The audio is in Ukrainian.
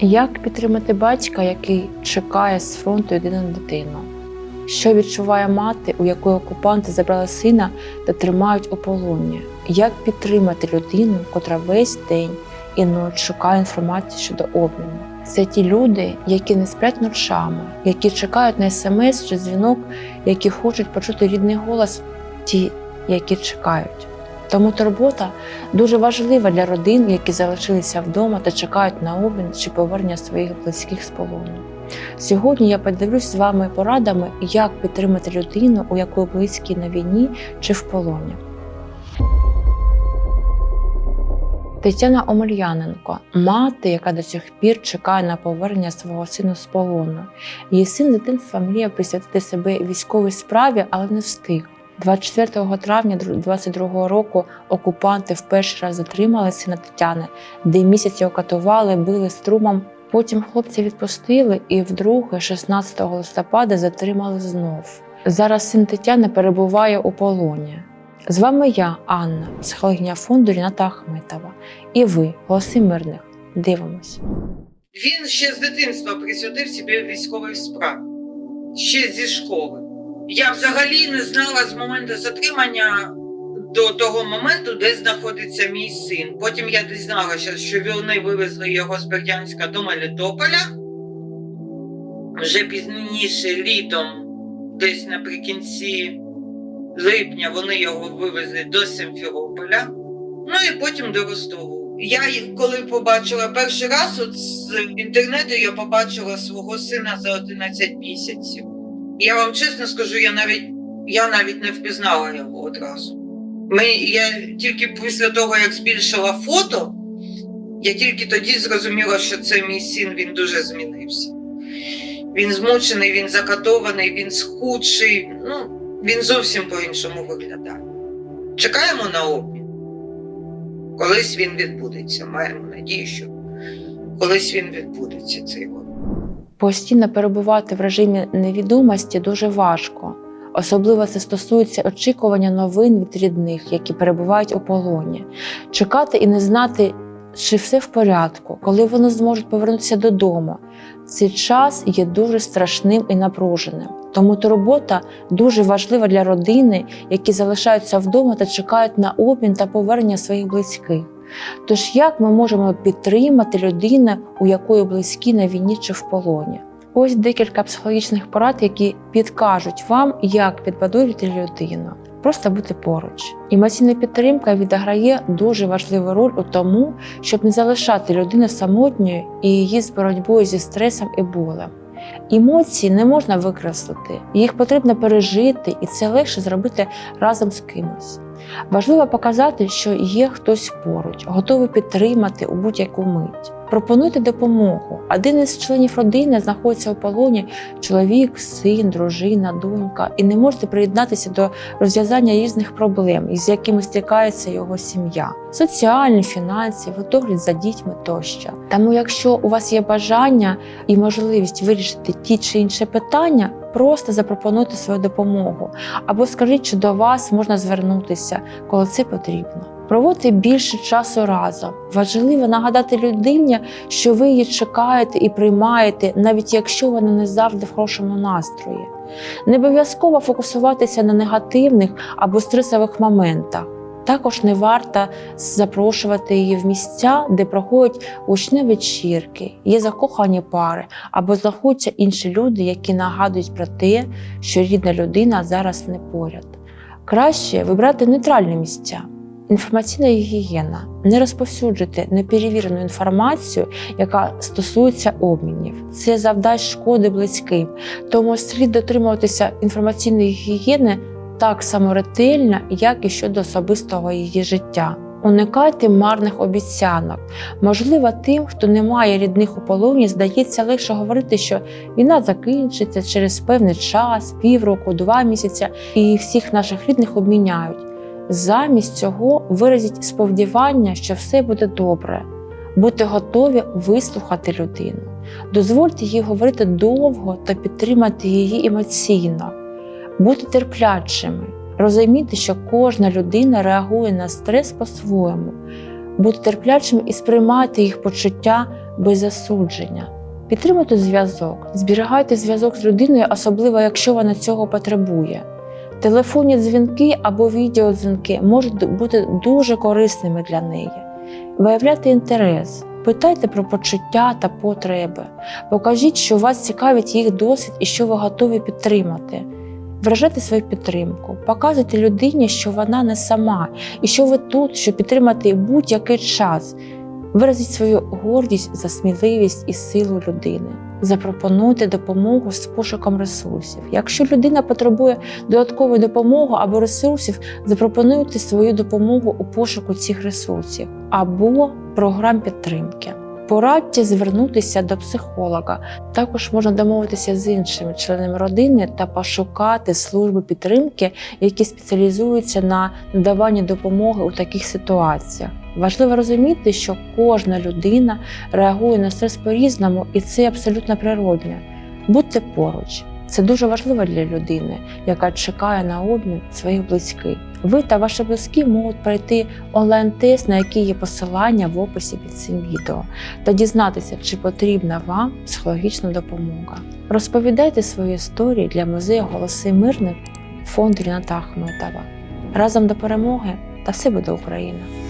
Як підтримати батька, який чекає з фронту єдину дитину? Що відчуває мати, у якої окупанти забрали сина та тримають у полоні? Як підтримати людину, котра весь день і ніч шукає інформацію щодо обміну? Це ті люди, які не сплять ночами, які чекають на смс чи дзвінок, які хочуть почути рідний голос, ті, які чекають. Тому турбота дуже важлива для родин, які залишилися вдома та чекають на обмін чи повернення своїх близьких з полону. Сьогодні я поділюсь з вами порадами, як підтримати людину, у якої близькі на війні чи в полоні. Тетяна Омельяненко, мати, яка до сих пір чекає на повернення свого сина з полону. Її син дитинства мріяв присвятити себе військовій справі, але не встиг. 24 травня 2022 року окупанти вперше раз затримали сина Тетяни, де місяці окатували, били струмом. Потім хлопця відпустили і вдруге, 16 листопада, затримали знов. Зараз син Тетяни перебуває у полоні. З вами я, Анна, психологиня фонду Ріната Ахметова. І ви, голоси мирних. Дивимось. Він ще з дитинства присвятив собі військовій справі, ще зі школи. Я взагалі не знала з моменту затримання до того моменту, де знаходиться мій син. Потім я дізналася, що вони вивезли його з Бердянська до Мелітополя. Вже пізніше літом, десь наприкінці липня, вони його вивезли до Симферополя, ну і потім до Ростову. Я їх коли побачила перший раз, от з інтернету я побачила свого сина за 11 місяців. Я вам чесно скажу, я навіть я навіть не впізнала його одразу. Ми, я тільки після того, як збільшила фото, я тільки тоді зрозуміла, що це мій син, він дуже змінився. Він змучений, він закатований, він схудший. Ну, він зовсім по-іншому виглядає. Чекаємо на обмін. Колись він відбудеться. Маємо надію, що колись він відбудеться цей обмін. Постійно перебувати в режимі невідомості дуже важко. Особливо це стосується очікування новин від рідних, які перебувають у полоні, чекати і не знати, чи все в порядку, коли вони зможуть повернутися додому. Цей час є дуже страшним і напруженим. Тому турбота дуже важлива для родини, які залишаються вдома та чекають на обмін та повернення своїх близьких. Тож як ми можемо підтримати людину, у якої близькі на війні чи в полоні? Ось декілька психологічних порад, які підкажуть вам, як підбадорити людину. Просто бути поруч. Емоційна підтримка відіграє дуже важливу роль у тому, щоб не залишати людину самотньою і її з боротьбою зі стресом і болем. Емоції не можна викреслити, їх потрібно пережити, і це легше зробити разом з кимось. Важливо показати, що є хтось поруч, готовий підтримати у будь-яку мить. Пропонуйте допомогу. Один із членів родини знаходиться у полоні чоловік, син, дружина, донька, і не можете приєднатися до розв'язання різних проблем, із якими стикається його сім'я: соціальні, фінансові, догляд за дітьми тощо. Тому, якщо у вас є бажання і можливість вирішити ті чи інші питання, просто запропонуйте свою допомогу або скажіть, що до вас можна звернутися, коли це потрібно. Проводьте більше часу разом. Важливо нагадати людині, що ви її чекаєте і приймаєте, навіть якщо вона не завжди в хорошому настрої. Не обов'язково фокусуватися на негативних або стресових моментах. Також не варто запрошувати її в місця, де проходять гучні вечірки, є закохані пари або знаходяться інші люди, які нагадують про те, що рідна людина зараз не поряд. Краще вибрати нейтральні місця. Інформаційна гігієна. Не розповсюджуйте неперевірену інформацію, яка стосується обмінів. Це завдасть шкоди близьким. Тому слід дотримуватися інформаційної гігієни так само ретельно, як і щодо особистого її життя. Уникайте марних обіцянок. Можливо, тим, хто не має рідних у полоні, здається легше говорити, що війна закінчиться через певний час, півроку, два місяці, і всіх наших рідних обміняють. Замість цього виразіть сподівання, що все буде добре. Будьте готові вислухати людину. Дозвольте їй говорити довго та підтримати її емоційно. Будьте терплячими. Розумійте, що кожна людина реагує на стрес по-своєму. Будьте терплячими і сприймайте їх почуття без засудження. Підтримуйте зв'язок, зберігайте зв'язок з людиною, особливо якщо вона цього потребує. Телефонні дзвінки або відеодзвінки можуть бути дуже корисними для неї. Виявляйте інтерес, питайте про почуття та потреби, покажіть, що вас цікавить їх досвід і що ви готові підтримати. Виражайте свою підтримку, показуйте людині, що вона не сама, і що ви тут, щоб підтримати будь-який час. Виразіть свою гордість за сміливість і силу людини. Запропонуйте допомогу з пошуком ресурсів. Якщо людина потребує додаткової допомоги або ресурсів, запропонуйте свою допомогу у пошуку цих ресурсів або програм підтримки. Порадьте звернутися до психолога. Також можна домовитися з іншими членами родини та пошукати служби підтримки, які спеціалізуються на надаванні допомоги у таких ситуаціях. Важливо розуміти, що кожна людина реагує на стрес по-різному, і це абсолютно природньо. Будьте поруч. Це дуже важливо для людини, яка чекає на обмін своїх близьких. Ви та ваші близькі можуть пройти онлайн-тест, на який є посилання в описі під цим відео, та дізнатися, чи потрібна вам психологічна допомога. Розповідайте свої історії для музею Голоси мирних фонду Ріната Ахметова. Разом до перемоги та все буде Україна!